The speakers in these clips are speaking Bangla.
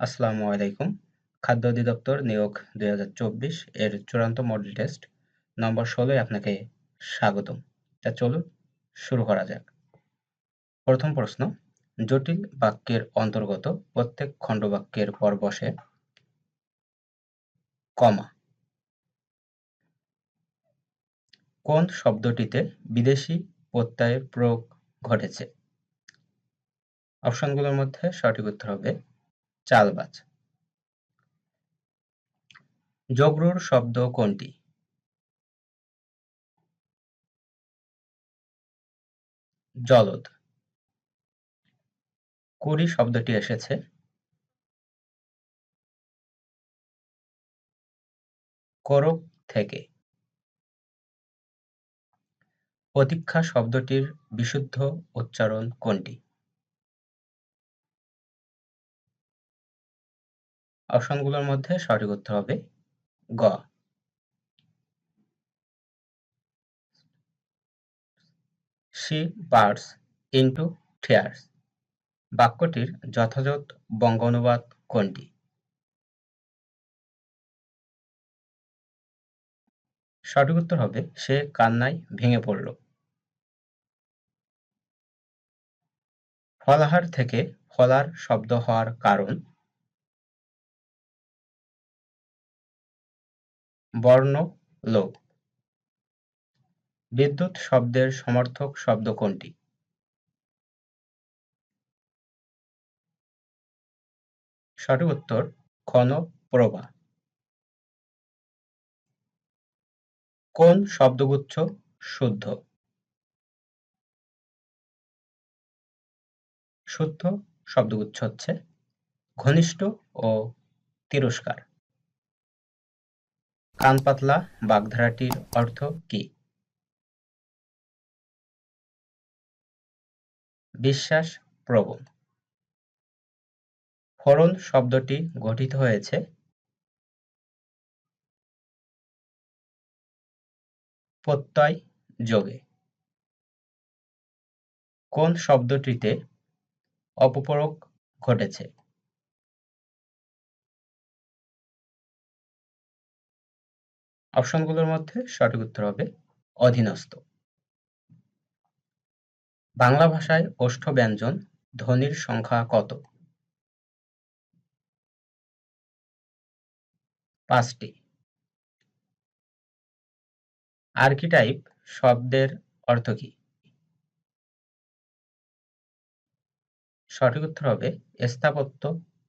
আসসালামু আলাইকুম। খাদ্য অধিদপ্তর নিয়োগ দুই হাজার চব্বিশ এর চূড়ান্ত মডেল টেস্ট নম্বর ষোলোয় আপনাকে স্বাগতম। তা চলুন শুরু করা যাক। প্রথম প্রশ্ন, জটিল বাক্যের অন্তর্গত প্রত্যেক খণ্ডবাক্যের পর বসে কমা। কোন শব্দটিতে বিদেশি প্রত্যয়ের প্রয়োগ ঘটেছে? অপশনগুলোর মধ্যে সঠিক উত্তর হবে চালবাজ। জগরুর শব্দ কোনটি? জলদ। কুড়ি শব্দটি এসেছে। করক থেকে। প্রতীক্ষা শব্দটির বিশুদ্ধ উচ্চারণ কোনটি? অপশনগুলোর মধ্যে সঠিক উত্তর হবে গ। She burst into tears. বাক্যটির যথাযথ বঙ্গানুবাদ কোনটি? সঠিক উত্তর হবে, সে কান্নায় ভেঙে পড়ল। ফলাহার থেকে ফলার শব্দ হওয়ার কারণ বর্ণ লোপ বিদ্যুৎ শব্দের সমর্থক শব্দ কোনটি? সঠিক উত্তর ক্ষণ প্রভা কোন শব্দগুচ্ছ শুদ্ধ? শুদ্ধ শব্দগুচ্ছ হচ্ছে ঘনিষ্ঠ ও তিরস্কার। কান পাতলা বাগধারাটির অর্থ কি? বিশ্বাস প্রবণ। ফরণ শব্দটি গঠিত হয়েছে। প্রত্যয় যোগে। কোন শব্দটিতে অপপ্রয়োগ ঘটেছে? অপশনগুলোর মধ্যে সঠিক উত্তর হবে অধীনস্থ। বাংলা ভাষায় ওষ্ঠ ব্যঞ্জন ধ্বনির সংখ্যা কত? পাঁচটি। আর্কিটাইপ শব্দের অর্থ কি? সঠিক উত্তর হবে স্থাপত্য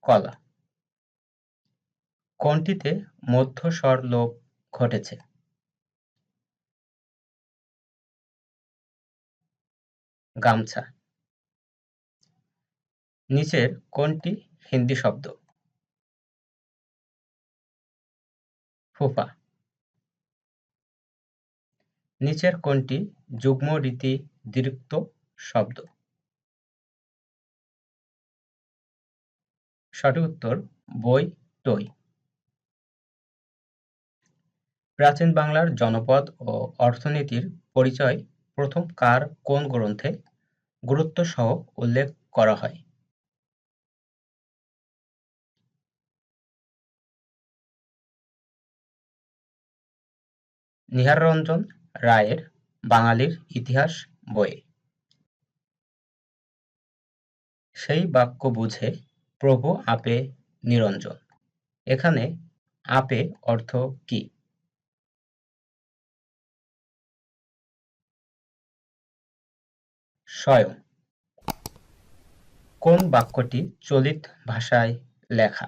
কলা। কোনটিতে মধ্যস্বর লোপ ঘটেছে। গামছা। নিচের কোনটি হিন্দি শব্দ? ফুফা। নিচের কোনটি যুগ্ম রীতি দীর্ঘ শব্দ? সঠিক উত্তর বই, টই। প্রাচীন বাংলার জনপদ ও অর্থনীতির পরিচয় প্রথম কার কোন গ্রন্থে গুরুত্ব সহ উল্লেখ করা হয়? নিহাররঞ্জন রায়ের বাঙালির ইতিহাস বইয়ে। সেই বাক্য বুঝে প্রভু আপে নিরঞ্জন। এখানে আপে অর্থ কি? স্বয়ং। কোন বাক্যটি চলিত ভাষায় লেখা?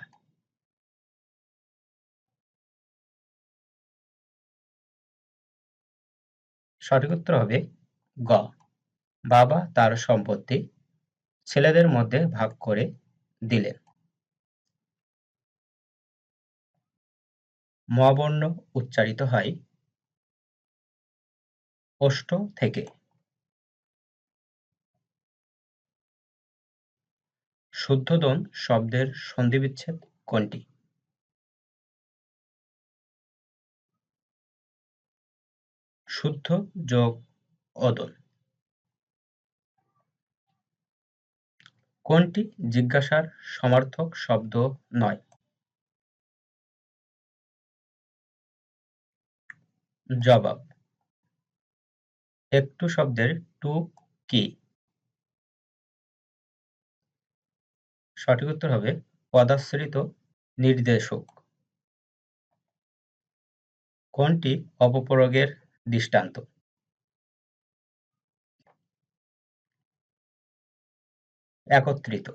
সঠিক উত্তর হবে গ। বাবা তার সম্পত্তি ছেলেদের মধ্যে ভাগ করে দিলেন। মবর্ণ উচ্চারিত হয় ওষ্ঠ থেকে। শুদ্ধোদন শব্দের সন্ধিবিচ্ছেদ কোনটি? শুদ্ধ যোগ অদন কোনটি জিজ্ঞাসার সমার্থক শব্দ নয়? জবাব। একটু শব্দের টু কি? সঠিক উত্তর হবে পদাশ্রিত নির্দেশক। কোনটি অপপ্রয়োগের দৃষ্টান্ত? একত্রিত।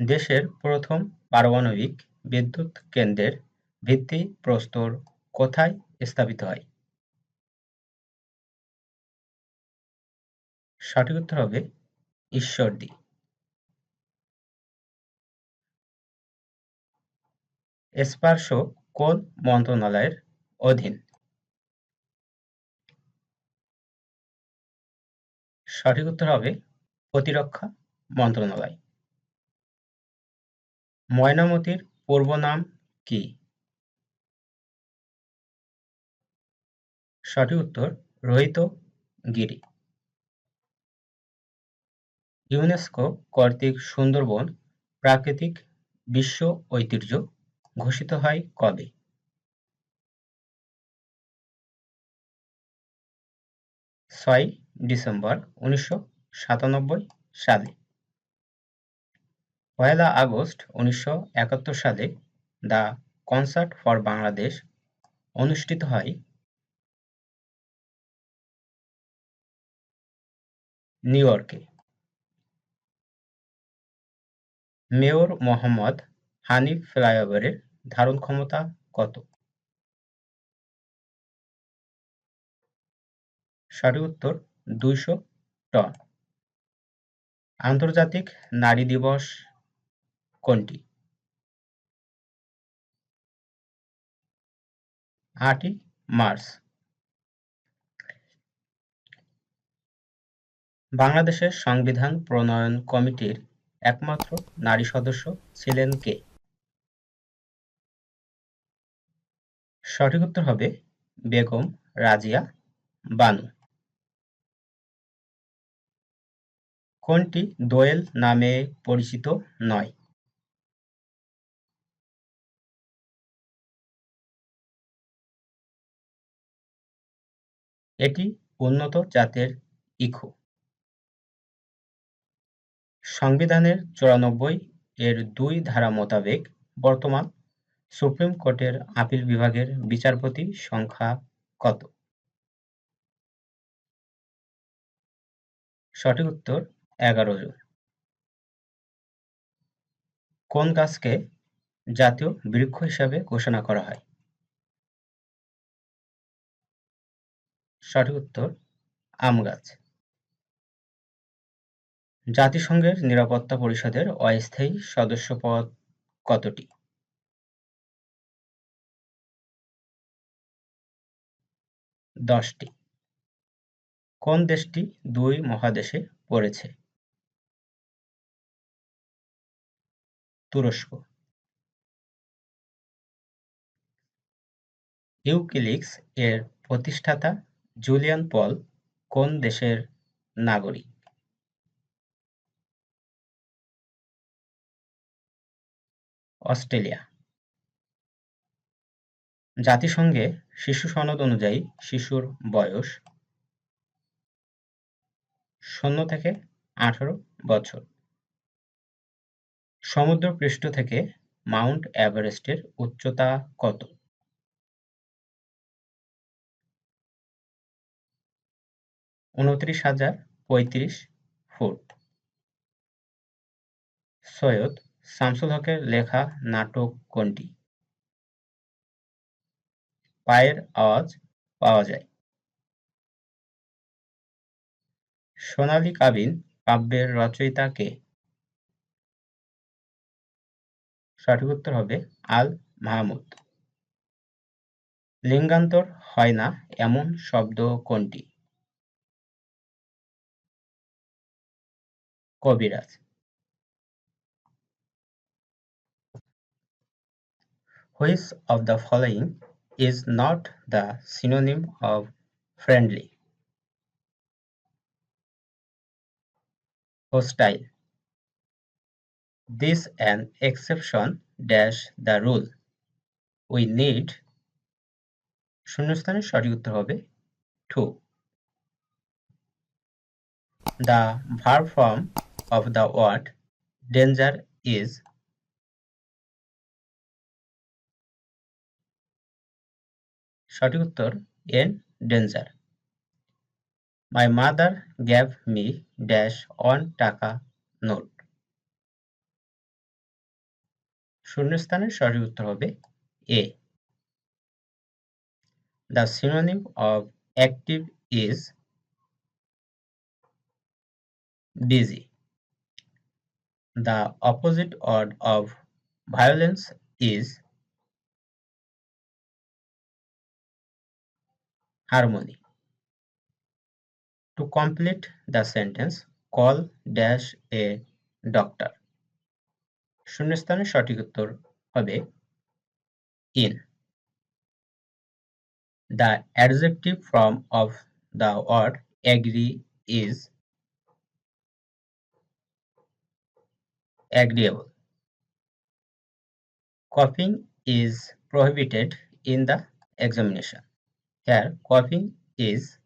দেশের প্রথম পারমাণবিক বিদ্যুৎ কেন্দ্রের ভিত্তি প্রস্তর কোথায় স্থাপিত হয়? সঠিক উত্তর হবে ঈশ্বরদী স্পার্শ কোন মন্ত্রণালয়ের অধীন? সঠিক উত্তর হবে প্রতিরক্ষা মন্ত্রণালয়। ময়নামতির পূর্ব নাম কি? সঠিক উত্তর রোহিত গিরি। ইউনেস্কো কর্তৃক সুন্দরবন প্রাকৃতিক বিশ্ব ঐতিহ্য ঘোষিত হয় কবে? ছয় ডিসেম্বর উনিশশো সাতানব্বই সালে। পয়লা আগস্ট উনিশশো একাত্তর সালে দ্য কনসার্ট ফর বাংলাদেশ অনুষ্ঠিত হয়। নিউ ইয়র্কে। মেয়র মোহাম্মদ হানিফ ফ্লাইওভারের ধারণ ক্ষমতা কত? সঠিক উত্তর, দুইশো টন। আন্তর্জাতিক নারী দিবস কোনটি? আটই মার্চ। বাংলাদেশের সংবিধান প্রণয়ন কমিটির একমাত্র নারী সদস্য ছিলেন কে? সঠিক উত্তর হবে বেগম রাজিয়া বানু। কোনটি দোয়েল নামে পরিচিত নয়? এটি উন্নত জাতের ইখু। সংবিধানের চুরানব্বই এর দুই ধারা মোতাবেক বর্তমান সুপ্রিম কোর্টের আপিল বিভাগের বিচারপতি সংখ্যা কত? সঠিক উত্তর, এগারো জন। কোন গাছকে জাতীয় বৃক্ষ হিসাবে ঘোষণা করা হয়? সঠিক উত্তর, আম গাছ। জাতিসংঘের নিরাপত্তা পরিষদের অস্থায়ী সদস্যপদ কতটি? দশটি। কোন দেশটি দুই মহাদেশে পড়েছে? তুরস্ক। ইউকিলিক্স এর প্রতিষ্ঠাতা জুলিয়ান পল কোন দেশের নাগরিক? অস্ট্রেলিয়া। জাতিসংঘে শিশু সনদ অনুযায়ী শিশুর বয়স শূন্য থেকে আঠারো বছর। সমুদ্র পৃষ্ঠ থেকে মাউন্ট এভারেস্টের উচ্চতা কত? উনত্রিশ হাজার পঁয়ত্রিশ ফুট। সৈয়দ শামসুল হকের লেখা নাটক কোনটি? পায়ের আওয়াজ পাওয়া যায়। সোনালী কাবিন কাব্যের রচয়িতা কে সঠিক উত্তর হবে আল মাহমুদ। লিঙ্গান্তর হয় না এমন শব্দ কোনটি? কবিরাজ। Which of the following is not the synonym of friendly? hostile. This an exception dash the rule. We need শূন্যস্থানের সঠিক উত্তর হবে to. The verb form of the word danger is সঠিক উত্তর in danger. My mother gave me dash one টাকা নোট শূন্যস্থানের সঠিক উত্তর হবে এ The synonym of active is busy. The opposite word of violence is harmony. To complete the sentence, call dash a doctor. শূন্যস্থানের সঠিক উত্তর হবে in. The adjective form of the word agree is agreeable. Coughing is prohibited in the examination. Here, coughing is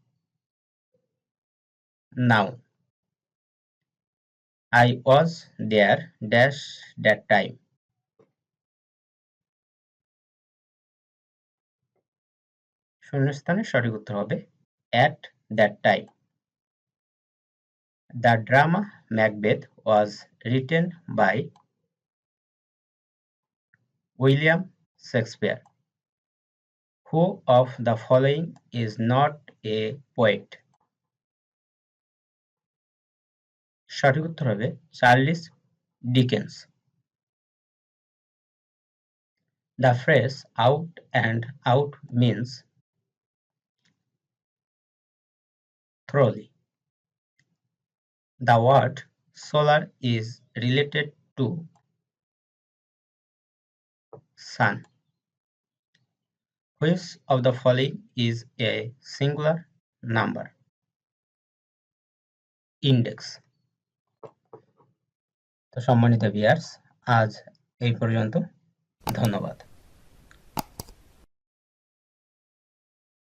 noun. I was there dash that time. শূন্যস্থানের সঠিক উত্তর হবে at that time. The drama Macbeth was written by William Shakespeare. Who of the following is not a poet? সঠিক উত্তর হবে Charles Dickens The phrase out and out means thoroughly. The word solar is related to sun. Which of the following is a singular number? Index. তো সম্মানিত বিয়ার্স আজ এই পর্যন্ত ধন্যবাদ